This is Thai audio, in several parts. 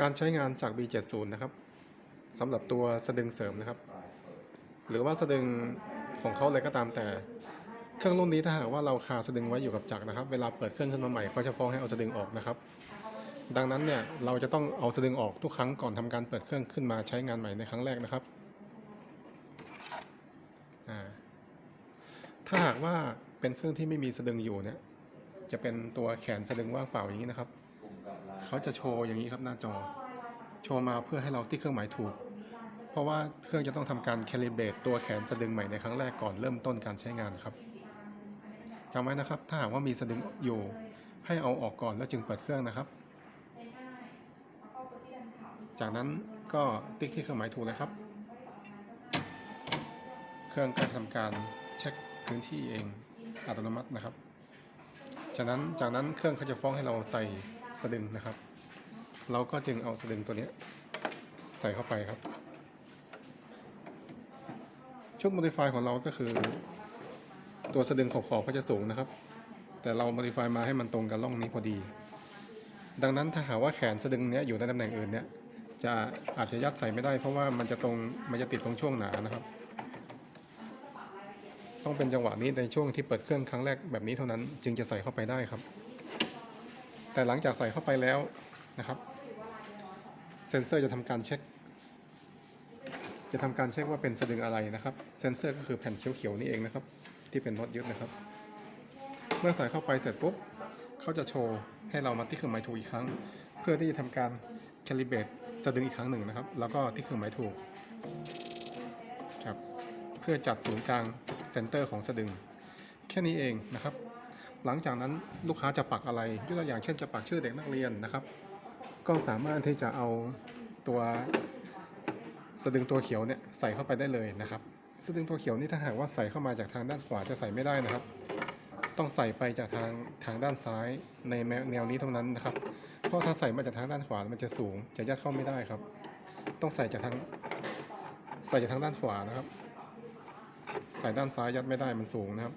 การใช้งานจาก B70 นะครับสำหรับตัวสะดึงเสริมนะครับ หรือว่าสะดึงของเขาเลยก็ตามแต่ เครื่องรุ่นนี้ถ้าหากว่าเราคาสะดึงไว้อยู่กับจักรนะครับ เวลาเปิดเครื่องขึ้นมาใหม่เขาจะฟ้องให้เอาสะดึงออกนะครับ ดังนั้นเนี่ยเราจะต้องเอาสะดึงออกทุกครั้งก่อนทำการเปิดเครื่องขึ้นมาใช้งานใหม่ในครั้งแรกนะครับถ้าหากว่าเป็นเครื่องที่ไม่มีสะดึงอยู่เนี่ยจะเป็นตัวแขนสะดึงว่างเปล่าอย่างนี้นะครับ เขาจะโชว์อย่างนี้ครับหน้าจอ โชว์มาเพื่อให้เราที่เครื่องหมายถูก เพราะว่าเครื่องจะต้องทำการแคลิเบรตตัวแขนสะดึงใหม่ในครั้งแรกก่อนเริ่มต้นการใช้งานครับจำไว้นะครับ ถ้าหากว่ามีสะดึงอยู่ให้เอาออกก่อนแล้วจึงเปิดเครื่องนะครับ จากนั้นก็ติ๊กที่เครื่องหมายถูกเลยครับ เครื่องก็ทำการเช็คพื้นที่เองอัตโนมัตินะครับจากนั้นจากนั้นเครื่องเขาจะฟ้องให้เราใส่ สะดึงนะครับ เราก็จึงเอาสะดึงตัวนี้ใส่เข้าไปครับ ชุด modify ของเราก็คือ ตัวสะดึงขอบขอบก็จะสูงนะครับ แต่เรา modify มาให้มันตรงกับร่องนี้พอดี ดังนั้นถ้าหากว่าแขนสะดึงเนี้ยอยู่ในตำแหน่งอื่นเนี้ยจะอาจจะยัดใส่ไม่ได้ เพราะว่ามันจะตรงมันจะติดตรงช่วงหนานะครับ ต้องเป็นจังหวะนี้ในช่วงที่เปิดเครื่องครั้งแรกแบบนี้เท่านั้น จึงจะใส่เข้าไปได้ครับ แต่หลังจากใส่เข้าไปแล้วนะครับ เซ็นเซอร์จะทำการเช็ค จะทำการเช็คว่าเป็นสะดึงอะไรนะครับ เซ็นเซอร์ก็คือแผ่นเขียวๆนี่เองนะครับ ที่เป็นน็อตยึดนะครับ เมื่อใส่เข้าไปเสร็จปุ๊บเขาจะโชว์ให้เรามาที่เครื่องหมายถูกอีกครั้ง เพื่อที่จะทำการแคลิเบตสะดึงอีกครั้งหนึ่งนะครับ แล้วก็ที่เครื่องหมายถูกครับเพื่อจัดศูนย์กลางเซนเตอร์ของสะดึง แค่นี้เองนะครับ หลังจากนั้นลูกค้าจะปักอะไรยกตัวอย่างเช่นจะปักชื่อเด็กนักเรียนนะครับ ก็สามารถที่จะเอาตัวสะดึงตัวเขียวเนี่ยใส่เข้าไปได้เลยนะครับสะดึงตัวเขียวนี่ถ้าหากว่าใส่เข้ามาจากทางด้านขวาจะใส่ไม่ได้นะครับ ต้องใส่ไปจากทางทางด้านซ้ายในแนวนี้เท่านั้นนะครับ เพราะถ้าใส่มาจากทางด้านขวามันจะสูงจะยัดเข้าไม่ได้ครับ ต้องใส่จากทางใส่จากทางด้านขวานะครับ ใส่ด้านซ้ายยัดไม่ได้มันสูงนะครับ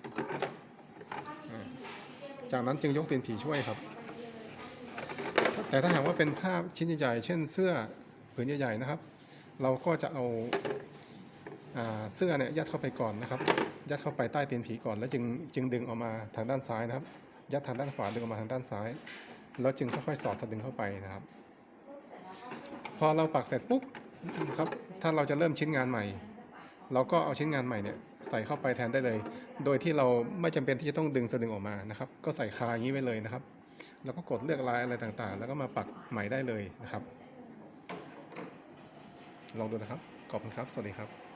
จากนั้นจึงยกตีนผีช่วยครับ แต่ถ้าหากว่าเป็นภาพชิ้นใหญ่ๆเช่นเสื้อผืนใหญ่ๆนะครับ เราก็จะเอาอาเสื้อเนี่ยยัดเข้าไปก่อนนะครับ ยัดเข้าไปใต้ตีนผีก่อนแล้วจึงจึงดึงออกมาทางด้านซ้ายนะครับ ยัดทางด้านขวาดึงออกมาทางด้านซ้าย แล้วจึงค่อยๆสอดสะดึงเข้าไปนะครับ พอเราปักเสร็จปุ๊บครับ ถ้าเราจะเริ่มชิ้นงานใหม่ เราก็เอาชิ้นงานใหม่เนี่ยใส่เข้าไปแทนได้เลย โดยที่เราไม่จำเป็นที่จะต้องดึงสะดึงออกมานะครับ ก็ใส่คาอย่างนี้ไว้เลยนะครับ แล้วก็กดเลือกลายอะไรต่างๆ แล้วก็มาปักใหม่ได้เลยนะครับ ลองดูนะครับ ขอบคุณครับ สวัสดีครับ